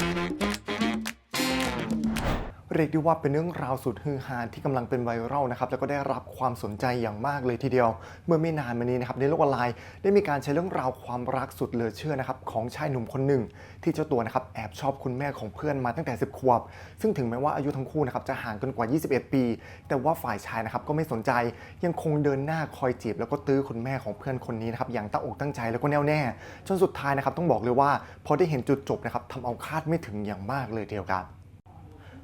Thank you. เรียกได้ว่าเป็นเรื่องราวสุดฮือฮาที่กำลังเป็นไวรัลนะครับแล้วก็ได้รับความสนใจอย่างมากเลยทีเดียว เมื่อไม่นานมานี้นะครับในโลกออนไลน์ได้มีการใช้เรื่องราวความรักสุดเหลือเชื่อนะครับของชายหนุ่มคนหนึ่ง ที่เจ้าตัวนะครับแอบชอบคุณแม่ของเพื่อนมาตั้งแต่ 10 ขวบ ซึ่งถึงแม้ว่าอายุทั้งคู่นะครับจะห่างกันกว่า 21 ปี แต่ว่าฝ่ายชายนะครับก็ไม่สนใจยังคงเดินหน้าคอยจีบ แล้วก็ตื้อคุณแม่ของเพื่อนคนนี้นะครับอย่างตั้งอกตั้งใจแล้วก็แน่วแน่จนสุดท้ายนะครับต้องบอกเลยว่าพอได้เห็นจุดจบนะครับทำเอาคาดไม่ถึงอย่างมากเลยเดียวครับ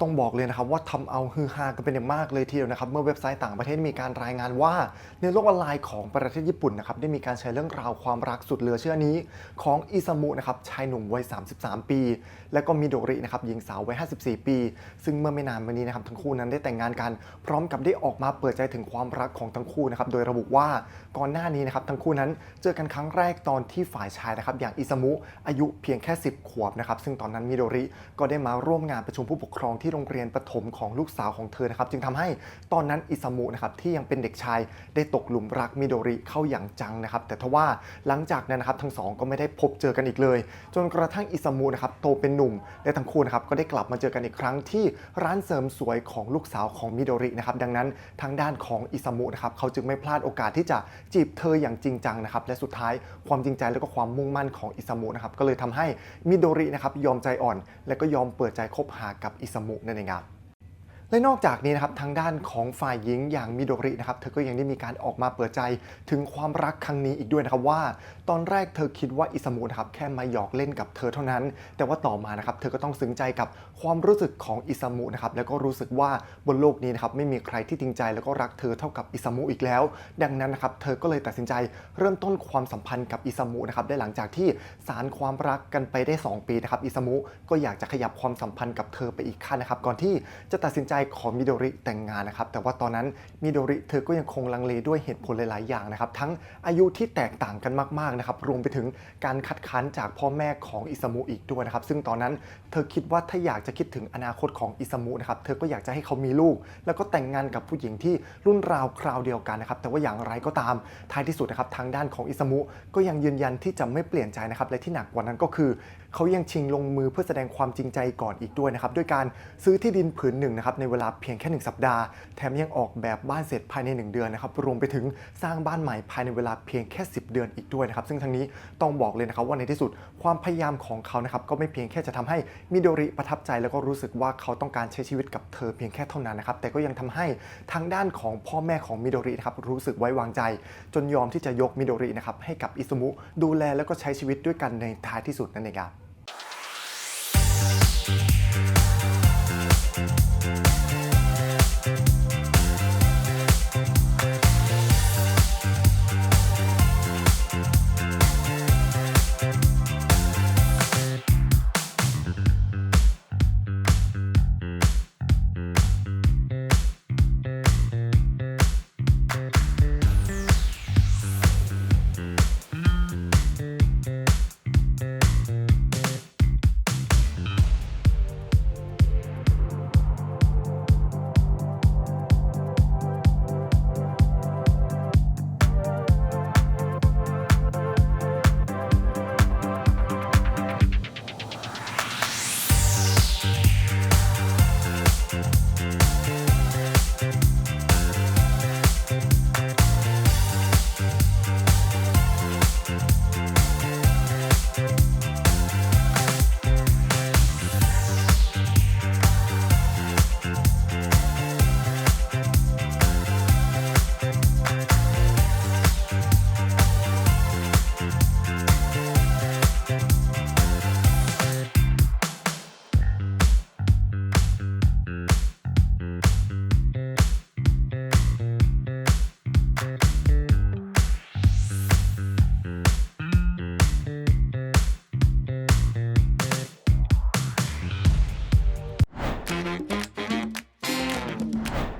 ต้องบอกเลยนะครับว่าทำเอาฮือฮากันเป็นอย่างมากเลยทีเดียวนะครับ เมื่อเว็บไซต์ต่างประเทศมีการรายงานว่า ในโลกออนไลน์ของประเทศญี่ปุ่นนะครับได้มีการใช้เรื่องราวความรักสุดเหลือเชื่อนี้ ของอิซามุนะครับชายหนุ่มวัย 33 ปี และก็มิโดรินะครับหญิงสาววัย 54 ปี ซึ่งเมื่อไม่นานมานี้นะครับทั้งคู่นั้นได้แต่งงานกัน พร้อมกับได้ออกมาเปิดใจถึงความรักของทั้งคู่นะครับโดยระบุว่าก่อนหน้านี้นะครับทั้งคู่นั้นเจอกันครั้งแรกตอนที่ฝ่ายชายนะครับอย่างอิซามุอายุเพียงแค่ 10 ขวบนะครับซึ่งตอนนั้นมิโดริก็ได้มาร่วมงานประชุมผู้ปกครองที่โรงเรียนประถมของลูกสาวของเธอนะครับ จึงทำให้ตอนนั้นอิซามุนะครับที่ยังเป็นเด็กชายได้ตกหลุมรักมิโดริเข้าอย่างจังนะครับ แต่ทว่าหลังจากนั้นนะครับทั้งสองก็ไม่ได้พบเจอกันอีกเลย จนกระทั่งอิซามุนะครับโตเป็นหนุ่มและทั้งคู่นะครับก็ได้กลับมาเจอกันอีกครั้งที่ร้านเสริมสวยของลูกสาวของมิโดรินะครับดังนั้นทางด้านของอิซามุนะครับเขาจึงไม่พลาดโอกาสที่จะจีบเธออย่างจริงจังนะครับและสุดท้ายความจริงใจและก็ความมุ่งมั่นของอิซามุนะครับก็เลยทำให้มิโดรินะครับยอมใจอ่อน และก็ยอมเปิดใจคบหากับอิซามุนั่นเองครับ และนอกจากนี้นะครับทางด้านของฝ่ายหญิงอย่างมิโดรินะครับเธอก็ยังได้มีการออกมาเปิดใจถึงความรักครั้งนี้อีกด้วยนะครับว่า ตอนแรกเธอคิดว่าอิสมุนะครับแค่มาหยอกเล่นกับเธอเท่านั้น แต่ว่าต่อมานะครับเธอก็ต้องซึ้งใจกับความรู้สึกของอิสมุนะครับแล้วก็รู้สึกว่าบนโลกนี้นะครับไม่มีใครที่จริงใจแล้วก็รักเธอเท่ากับอิสมุอีกแล้ว ดังนั้นนะครับเธอก็เลยตัดสินใจเริ่มต้นความสัมพันธ์กับอิสมุนะครับได้หลังจากที่สารความรักกันไปได้ 2 ปีนะครับอิสมุก็อยากจะขยับความสัมพันธ์กับเธอไปอีกขั้นนะครับก่อนที่จะตัดสินใจขอมิโดริแต่งงานนะครับแต่ว่าตอนนั้นมิโดริเธอก็ยังคงลังเลด้วยเหตุผลหลาย ๆ อย่างนะครับทั้งอายุที่แตกต่างกันมาก ๆ นะครับรวมไปถึงการคัดค้านจากพ่อแม่ของอิสมุอีกด้วยนะครับซึ่งตอนนั้นเธอคิดว่าถ้าอยากจะคิดถึงอนาคตของอิสมุนะครับเธอก็อยากจะให้เขามีลูก แล้วก็แต่งงานกับผู้หญิงที่รุ่นราวคราวเดียวกันนะครับแต่ว่าอย่างไรก็ตามท้ายที่สุดนะครับทางด้านของอิสมุก็ยังยืนยันที่จะไม่เปลี่ยนใจนะครับและที่หนักกว่านั้นก็คือเขายังชิงลงมือเพื่อแสดงความจริงใจก่อนอีกด้วยนะครับด้วยการซื้อที่ดินผืนหนึ่งนะครับในเวลาเพียงแค่หนึ่งสัปดาห์ แถมยังออกแบบบ้านเสร็จภายใน 1 เดือนนะครับ รวมไปถึงสร้างบ้านใหม่ภายในเวลาเพียงแค่ 10 เดือนอีกด้วยนะครับ ซึ่งทั้งนี้ต้องบอกเลยนะครับว่าในที่สุดความพยายามของเขานะครับก็ไม่เพียงแค่จะทำให้มิโดริประทับใจ แล้วก็รู้สึกว่าเขาต้องการใช้ชีวิตกับเธอเพียงแค่เท่านั้นนะครับ แต่ก็ยังทำให้ทางด้านของพ่อแม่ของมิโดรินะครับรู้สึกไว้วางใจ จนยอมที่จะยกมิโดรินะครับให้กับอิซุมุดูแลแล้วก็ใช้ชีวิตด้วยกันในท้ายที่สุดนั่นเองครับ